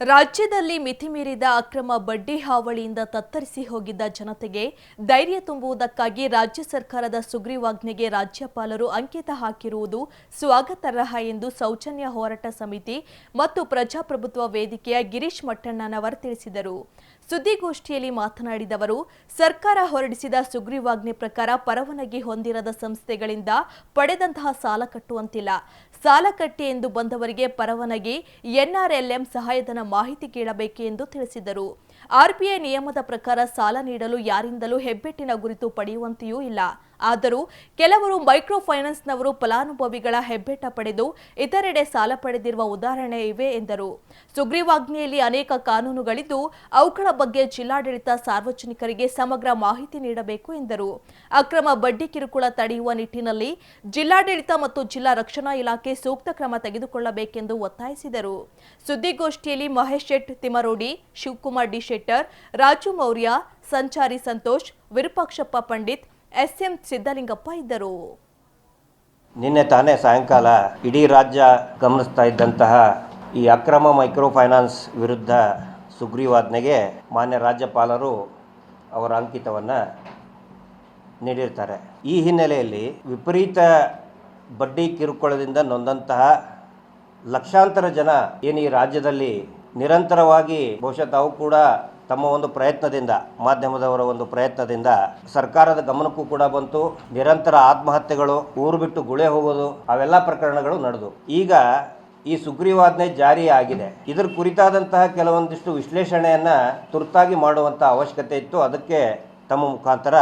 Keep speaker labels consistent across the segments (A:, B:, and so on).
A: ರಾಜ್ಯದಲ್ಲಿ ಮಿತಿಮೀರಿದ ಅಕ್ರಮ ಬಡ್ಡಿ ಹಾವಳಿಯಿಂದ ತತ್ತರಿಸಿ ಹೋಗಿದ್ದ ಜನತೆಗೆ ಧೈರ್ಯ ತುಂಬುವುದಕ್ಕಾಗಿ ರಾಜ್ಯ ಸರ್ಕಾರದ ಸುಗ್ರೀವಾಜ್ಞೆಗೆ ರಾಜ್ಯಪಾಲರು ಅಂಕಿತ ಹಾಕಿರುವುದು ಸ್ವಾಗತಾರ್ಹ ಎಂದು ಸೌಜನ್ಯ ಹೋರಾಟ ಸಮಿತಿ ಮತ್ತು ಪ್ರಜಾಪ್ರಭುತ್ವ ವೇದಿಕೆಯ ಗಿರೀಶ್ ಮಟ್ಟಣ್ಣನವರ್ ತಿಳಿಸಿದರು. ಸುದ್ದಿಗೋಷ್ಠಿಯಲ್ಲಿ ಮಾತನಾಡಿದವರು ಸರ್ಕಾರ ಹೊರಡಿಸಿದ ಸುಗ್ರೀವಾಜ್ಞೆ ಪ್ರಕಾರ ಪರವಾನಗಿ ಹೊಂದಿರದ ಸಂಸ್ಥೆಗಳಿಂದ ಪಡೆದಂತಹ ಸಾಲ ಕಟ್ಟುವಂತಿಲ್ಲ. ಸಾಲ ಕಟ್ಟಿ ಎಂದು ಬಂದವರಿಗೆ ಪರವಾನಗಿ, ಎನ್ಆರ್ಎಲ್ಎಂ ಸಹಾಯಧನ ಮಾಹಿತಿ ಕೇಳಬೇಕು ಎಂದು ತಿಳಿಸಿದರು. ಆರ್ಬಿಐ ನಿಯಮದ ಪ್ರಕಾರ ಸಾಲ ನೀಡಲು ಯಾರಿಂದಲೂ ಹೆಬ್ಬೆಟ್ಟಿನ ಗುರುತು ಪಡೆಯುವಂತೆಯೂ ಇಲ್ಲ. ಆದರೂ ಕೆಲವರು ಮೈಕ್ರೋ ಫೈನಾನ್ಸ್ನವರು ಫಲಾನುಭವಿಗಳ ಹೆಬ್ಬೆಟ್ಟ ಪಡೆದು ಇತರೆಡೆ ಸಾಲ ಪಡೆದಿರುವ ಉದಾಹರಣೆ ಇವೆ ಎಂದರು. ಸುಗ್ರೀವಾಜ್ಞೆಯಲ್ಲಿ ಅನೇಕ ಕಾನೂನುಗಳಿದ್ದು, ಅವುಗಳ ಬಗ್ಗೆ ಜಿಲ್ಲಾಡಳಿತ ಸಾರ್ವಜನಿಕರಿಗೆ ಸಮಗ್ರ ಮಾಹಿತಿ ನೀಡಬೇಕು ಎಂದರು. ಅಕ್ರಮ ಬಡ್ಡಿ ಕಿರುಕುಳ ತಡೆಯುವ ನಿಟ್ಟಿನಲ್ಲಿ ಜಿಲ್ಲಾಡಳಿತ ಮತ್ತು ಜಿಲ್ಲಾ ರಕ್ಷಣಾ ಇಲಾಖೆ ಸೂಕ್ತ ಕ್ರಮ ತೆಗೆದುಕೊಳ್ಳಬೇಕೆಂದು ಒತ್ತಾಯಿಸಿದರು. ಸುದ್ದಿಗೋಷ್ಠಿಯಲ್ಲಿ Mahesh Shet Timarodi Shivakumar D Shettar, Raju Maurya, Sanchari Santosh, Virupakshappa Pandit S M Siddalingappa ಇದ್ದರು.
B: ನಿನ್ನೆ ತಾನೇ ಸಾಯಂಕಾಲ ಇಡೀ ರಾಜ್ಯ ಗಮನಿಸ್ತಾ ಇದ್ದಂತಹ ಈ ಅಕ್ರಮ ಮೈಕ್ರೋ ಫೈನಾನ್ಸ್ ವಿರುದ್ಧ ಸುಗ್ರೀವಾಜ್ಞೆಗೆ ಮಾನ್ಯ ರಾಜ್ಯಪಾಲರು ಅವರ ಅಂಕಿತವನ್ನು ನೀಡಿರ್ತಾರೆ. ಈ ಹಿನ್ನೆಲೆಯಲ್ಲಿ ವಿಪರೀತ ಬಡ್ಡಿ ಕಿರುಕುಳದಿಂದ ನೊಂದಂತಹ ಲಕ್ಷಾಂತರ ಜನ ಏನು ಈ ರಾಜ್ಯದಲ್ಲಿ ನಿರಂತರವಾಗಿ ಬಹುಶಃ ತಾವು ಕೂಡ ತಮ್ಮ ಒಂದು ಪ್ರಯತ್ನದಿಂದ, ಮಾಧ್ಯಮದವರ ಒಂದು ಪ್ರಯತ್ನದಿಂದ ಸರ್ಕಾರದ ಗಮನಕ್ಕೂ ಕೂಡ ಬಂತು. ನಿರಂತರ ಆತ್ಮಹತ್ಯೆಗಳು, ಊರು ಬಿಟ್ಟು ಗುಳೆ ಹೋಗೋದು, ಅವೆಲ್ಲ ಪ್ರಕರಣಗಳು ನಡೆದು. ಈಗ ಈ ಸುಗ್ರೀವಾಜ್ಞೆ ಆಗಿದೆ ಇದರ ಕುರಿತಾದಂತಹ ಕೆಲವೊಂದಿಷ್ಟು ವಿಶ್ಲೇಷಣೆಯನ್ನು ತುರ್ತಾಗಿ ಮಾಡುವಂಥ ಅವಶ್ಯಕತೆ ಇತ್ತು. ಅದಕ್ಕೆ ತಮ್ಮ ಮುಖಾಂತರ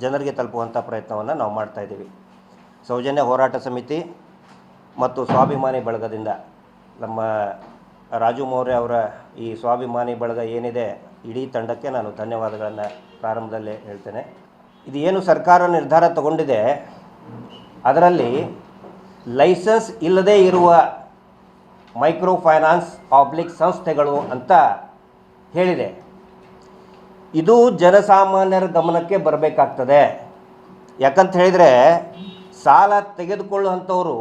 B: ಜನರಿಗೆ ತಲುಪುವಂಥ ಪ್ರಯತ್ನವನ್ನು ನಾವು ಮಾಡ್ತಾ ಇದ್ದೀವಿ. ಸೌಜನ್ಯ ಹೋರಾಟ ಸಮಿತಿ ಮತ್ತು ಸ್ವಾಭಿಮಾನಿ ಬಳಗದಿಂದ ನಮ್ಮ ರಾಜು ಮೌರ್ಯ ಅವರ ಈ ಸ್ವಾಭಿಮಾನಿ ಬಳಗ ಏನಿದೆ ಇಡೀ ತಂಡಕ್ಕೆ ನಾನು ಧನ್ಯವಾದಗಳನ್ನು ಪ್ರಾರಂಭದಲ್ಲೇ ಹೇಳ್ತೇನೆ. ಇದು ಏನು ಸರ್ಕಾರ ನಿರ್ಧಾರ ತಗೊಂಡಿದೆ, ಅದರಲ್ಲಿ ಲೈಸೆನ್ಸ್ ಇಲ್ಲದೇ ಇರುವ ಮೈಕ್ರೋ ಫೈನಾನ್ಸ್ ಪಬ್ಲಿಕ್ ಸಂಸ್ಥೆಗಳು ಅಂತ ಹೇಳಿದೆ. ಇದು ಜನಸಾಮಾನ್ಯರ ಗಮನಕ್ಕೆ ಬರಬೇಕಾಗ್ತದೆ. ಯಾಕಂತ ಹೇಳಿದರೆ ಸಾಲ ತೆಗೆದುಕೊಳ್ಳುವಂಥವರು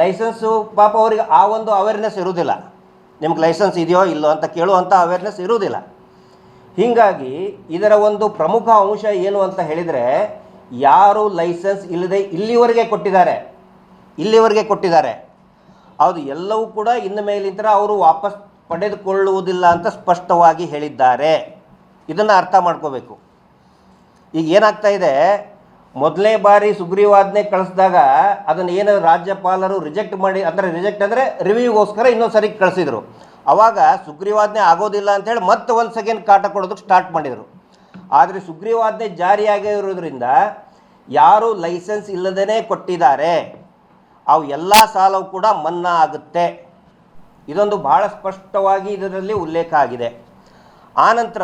B: ಲೈಸೆನ್ಸು ಪಾಪ ಅವರಿಗೆ ಆ ಒಂದು ಅವೇರ್ನೆಸ್ ಇರುವುದಿಲ್ಲ. ನಿಮ್ಗೆ ಲೈಸೆನ್ಸ್ ಇದೆಯೋ ಇಲ್ಲೋ ಅಂತ ಕೇಳುವಂಥ ಅವೇರ್ನೆಸ್ ಇರುವುದಿಲ್ಲ. ಹೀಗಾಗಿ ಇದರ ಒಂದು ಪ್ರಮುಖ ಅಂಶ ಏನು ಅಂತ ಹೇಳಿದರೆ, ಯಾರು ಲೈಸೆನ್ಸ್ ಇಲ್ಲದೆ ಇಲ್ಲಿವರೆಗೆ ಕೊಟ್ಟಿದ್ದಾರೆ ಇಲ್ಲಿವರೆಗೆ ಕೊಟ್ಟಿದ್ದಾರೆ, ಅದು ಎಲ್ಲವೂ ಕೂಡ ಇನ್ನು ಮೇಲಿಂದ ಅವರು ವಾಪಸ್ ಪಡೆದುಕೊಳ್ಳುವುದಿಲ್ಲ ಅಂತ ಸ್ಪಷ್ಟವಾಗಿ ಹೇಳಿದ್ದಾರೆ. ಇದನ್ನು ಅರ್ಥ ಮಾಡ್ಕೋಬೇಕು. ಈಗ ಏನಾಗ್ತಾ ಇದೆ ಮೊದಲನೇ ಬಾರಿ ಸುಗ್ರೀವಾಜ್ಞೆ ಕಳಿಸಿದಾಗ ಅದನ್ನು ಏನು ರಾಜ್ಯಪಾಲರು ರಿಜೆಕ್ಟ್ ಮಾಡಿ, ಅಂದರೆ ರಿಜೆಕ್ಟ್ ಅಂದರೆ ರಿವ್ಯೂಗೋಸ್ಕರ ಇನ್ನೊಂದು ಸರಿ ಕಳಿಸಿದರು. ಆವಾಗ ಸುಗ್ರೀವಾಜ್ಞೆ ಆಗೋದಿಲ್ಲ ಅಂತೇಳಿ ಮತ್ತೆ ಒಂದು ಸೆಕೆಂಡ್ ಕಾಟ ಕೊಡೋದಕ್ಕೆ ಸ್ಟಾರ್ಟ್ ಮಾಡಿದರು. ಆದರೆ ಸುಗ್ರೀವಾಜ್ಞೆ ಜಾರಿಯಾಗಿರೋದ್ರಿಂದ ಯಾರು ಲೈಸೆನ್ಸ್ ಇಲ್ಲದೇ ಕೊಟ್ಟಿದ್ದಾರೆ. ಅವು ಎಲ್ಲ ಸಾಲವು ಕೂಡ ಮನ್ನಾ ಆಗುತ್ತೆ. ಇದೊಂದು ಬಹಳ ಸ್ಪಷ್ಟವಾಗಿ ಇದರಲ್ಲಿ ಉಲ್ಲೇಖ ಆಗಿದೆ. ಆನಂತರ